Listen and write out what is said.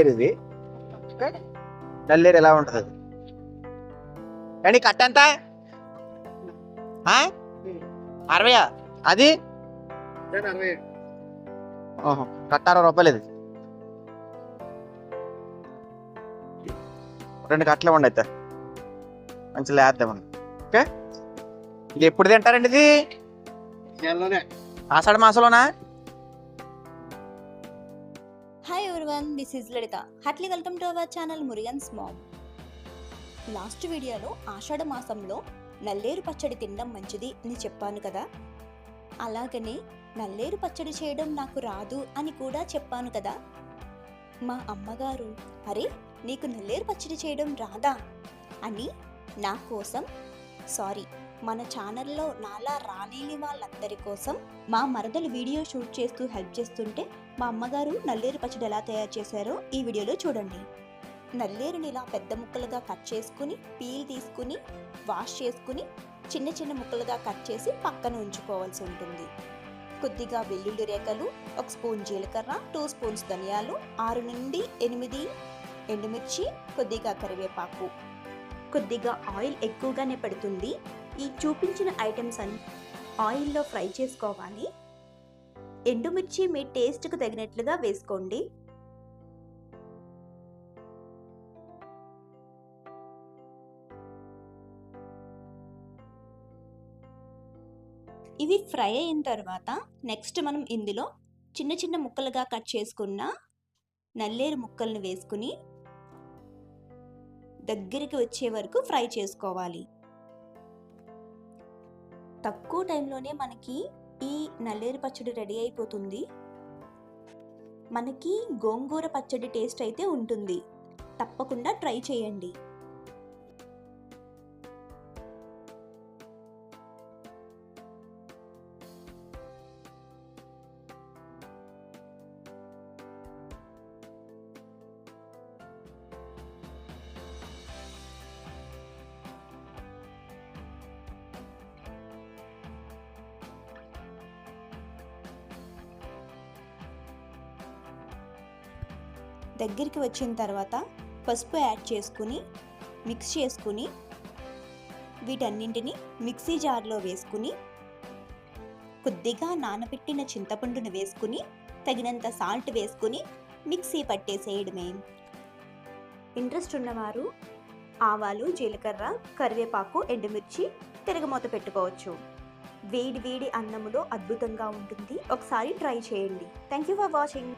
నల్లేరు ఇది. ఓకే. నల్లేరు ఎలా ఉంటుంది? అది కానీ కట్ట ఎంత? అరవయా అది? కట్ట అరవై రూపాయలు ఇది. రెండు కట్టలు ఇవ్వండి అయితే. మంచి లేద్దామండి ఓకే. ఇది ఎప్పుడు తింటారండి ఇది? ఆషాఢ మాసంలోనా? One everyone this is Lalitha heartly welcome to our channel మురియన్స్ mom last వీడియోలో ఆషాఢ మాసంలో నల్లేరు పచ్చడి తినడం మంచిది అని చెప్పాను కదా అలాగనే నల్లేరు పచ్చడి చేయడం నాకు రాదు అని కూడా చెప్పాను కదా మా అమ్మగారు అరే నీకు నల్లేరు పచ్చడి చేయడం రాదా అని నా కోసం సారీ మన ఛానల్లో నాలా రాలేని వాళ్ళందరి కోసం మా మరదలు వీడియో షూట్ చేస్తూ హెల్ప్ చేస్తుంటే మా అమ్మగారు నల్లేరు పచ్చడి ఎలా తయారు చేశారో ఈ వీడియోలో చూడండి. నల్లేరుని ఇలా పెద్ద ముక్కలుగా కట్ చేసుకుని పీల్ తీసుకుని వాష్ చేసుకుని చిన్న చిన్న ముక్కలుగా కట్ చేసి పక్కన ఉంచుకోవాల్సి ఉంటుంది. కొద్దిగా వెల్లుల్లి రేఖలు ఒక స్పూన్ జీలకర్ర టూ స్పూన్స్ ధనియాలు ఆరు నుండి ఎనిమిది ఎండుమిర్చి కొద్దిగా కరివేపాకు. కొద్దిగా ఆయిల్ ఎక్కువగానే పడుతుంది. ఈ చూపించిన ఐటమ్స్ అన్ని ఆయిల్లో ఫ్రై చేసుకోవాలి. ఎండుమిర్చి మీ టేస్ట్కు తగినట్లుగా వేసుకోండి. ఇవి ఫ్రై అయిన తర్వాత నెక్స్ట్ మనం ఇందులో చిన్న చిన్న ముక్కలుగా కట్ చేసుకున్న నల్లేరు ముక్కలను వేసుకుని దగ్గరికి వచ్చే వరకు ఫ్రై చేసుకోవాలి. తక్కువ టైంలోనే మనకి ఈ నల్లేరు పచ్చడి రెడీ అయిపోతుంది. మనకి గోంగూర పచ్చడి టేస్ట్ అయితే ఉంటుంది. తప్పకుండా ట్రై చేయండి. దగ్గరికి వచ్చిన తర్వాత పసుపు యాడ్ చేసుకుని మిక్స్ చేసుకుని వీటన్నింటిని మిక్సీ జార్లో వేసుకుని కొద్దిగా నానబెట్టిన చింతపండును వేసుకుని తగినంత సాల్ట్ వేసుకుని మిక్సీ పట్టేసేయడమే. ఇంట్రెస్ట్ ఉన్నవారు ఆవాలు జీలకర్ర కరివేపాకు ఎండుమిర్చి తిరగమూత పెట్టుకోవచ్చు. వేడి వేడి అన్నములో అద్భుతంగా ఉంటుంది. ఒకసారి ట్రై చేయండి. Thank you for watching